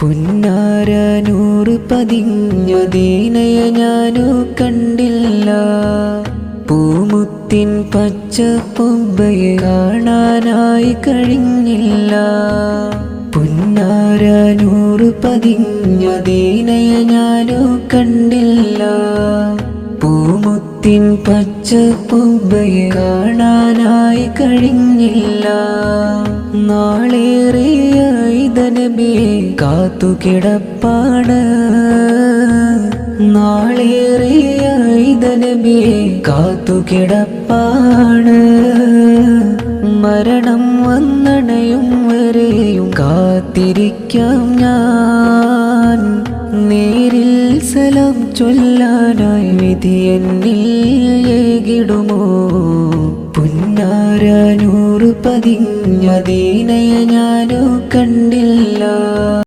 പുന്നാര നൂറ് പതിഞ്ഞു ദീനയ ഞാനു കണ്ടില്ല. പൂമുത്തിൻ പച്ച പൊമ്പയെ കാണാനായി കഴിഞ്ഞില്ല. പുന്നാര നൂറ് പതിഞ്ഞു ദീനയ ഞാനു കണ്ടില്ല. പൂമുത്തിൻ പച്ച പൊമ്പയെ കാണാനായി കഴിഞ്ഞില്ല. നാളേറിയ ഇതനബിയെ കാത്തുകിടപ്പാണ്. നാളേറിയ കാത്തു കിടപ്പാണ് മരണം വന്നണയും വരെയും കാത്തിരിക്കാം ഞാൻ. നേരിൽ സലം ചൊല്ലാനായി വിധി എന്നിൽ ഏകിടുമോ? പുന്നാര ഞാനോ പതിഞ്ഞ കണ്ടില്ല.